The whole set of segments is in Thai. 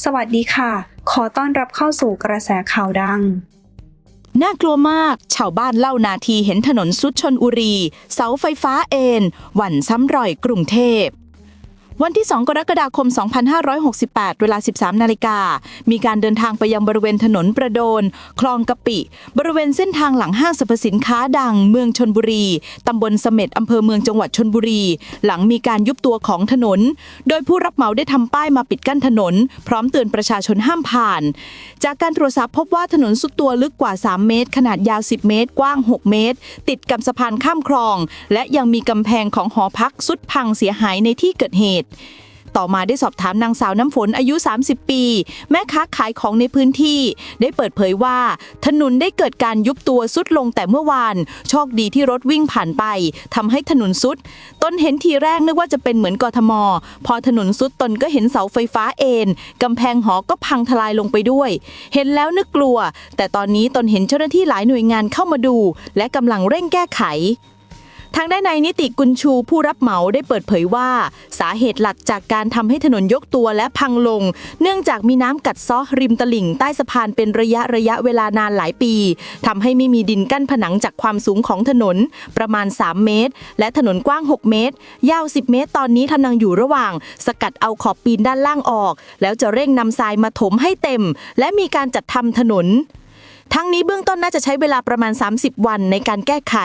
สวัสดีค่ะ ขอต้อนรับเข้าสู่กระแสข่าวดัง น่ากลัวมาก ชาวบ้านเล่านาทีเห็นถนนสุดชนอุรี เสาไฟฟ้าเอ็นหวั่นซ้ำรอยกรุงเทพ วันที่ 2 กรกฎาคม 2568 เวลา 13 นาฬิกา มีการเดินทางไปยังบริเวณถนนประโดน คลองกะปิ บริเวณเส้นทางหลังห้างสรรพสินค้าดังเมืองชนบุรี ตำบลเสม็ดอำเภอเมืองจังหวัดชนบุรี หลังมีการยุบตัวของถนน โดยผู้รับเหมาได้ทำป้ายมาปิดกั้นถนน พร้อมเตือนประชาชนห้ามผ่าน จากการตรวจสอบพบว่าถนนสุดตัวลึกกว่า 3 เมตร ขนาดยาว 10 เมตร กว้าง 6 เมตร ติดกับสะพานข้ามคลอง และยังมีกำแพงของหอพักสุดพังเสียหายในที่เกิดเหตุต่อมาได้สอบถามนางสาวน้ำฝนอายุ 30 ปี แม่ค้าขายของในพื้นที่ ได้เปิดเผยว่า ถนนได้เกิดการยุบตัวสุดลงแต่เมื่อวาน โชคดีที่รถวิ่งผ่านไปทำให้ถนนสุด ตนเห็นทีแรกนึกว่าจะเป็นเหมือนกทม พอถนนสุดตนก็เห็นเสาไฟฟ้าเอ็นกำแพงหอก็พังทลายลงไปด้วย เห็นแล้วนึกกลัว แต่ตอนนี้ตนเห็นเจ้าหน้าที่หลายหน่วยงานเข้ามาดู และกำลังเร่งแก้ไข ทางด้านในนิติกุลชูผู้รับเหมาได้เปิดเผยว่า สาเหตุหลักจากการทำให้ถนนยกตัวและพังลง เนื่องจากมีน้ำกัดซาะริมตลิ่งใต้สะพานเป็นระยะระยะเวลานานหลายปีทำให้ไม่มีดินกั้นผนังจากความสูงของถนนประมาณ 3 เมตร และถนนกว้าง 6 เมตร ยาว 10 เมตร ตอนนี้กำลังอยู่ระหว่าง สกัดเอาขอบปีนด้านล่างออก แล้วจะเร่งนำทรายมาถมให้เต็ม และมีการจัดทำถนน ทั้งนี้เบื้องต้นน่าจะใช้เวลาประมาณ 30 วันในการแก้ไข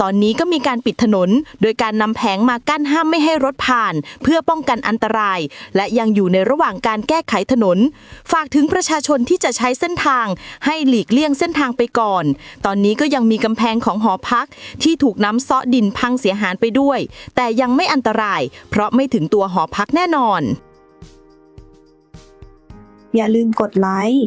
ตอนนี้ก็มีการปิดถนน โดยการนำแผงมากั้นห้ามไม่ให้รถผ่าน เพื่อป้องกันอันตราย และยังอยู่ในระหว่างการแก้ไขถนน ฝากถึงประชาชนที่จะใช้เส้นทาง ให้หลีกเลี่ยงเส้นทางไปก่อน ตอนนี้ก็ยังมีกำแพงของหอพัก ที่ถูกน้ำเซาะดินพังเสียหายไปด้วย แต่ยังไม่อันตราย เพราะไม่ถึงตัวหอพักแน่นอน อย่าลืมกดไลค์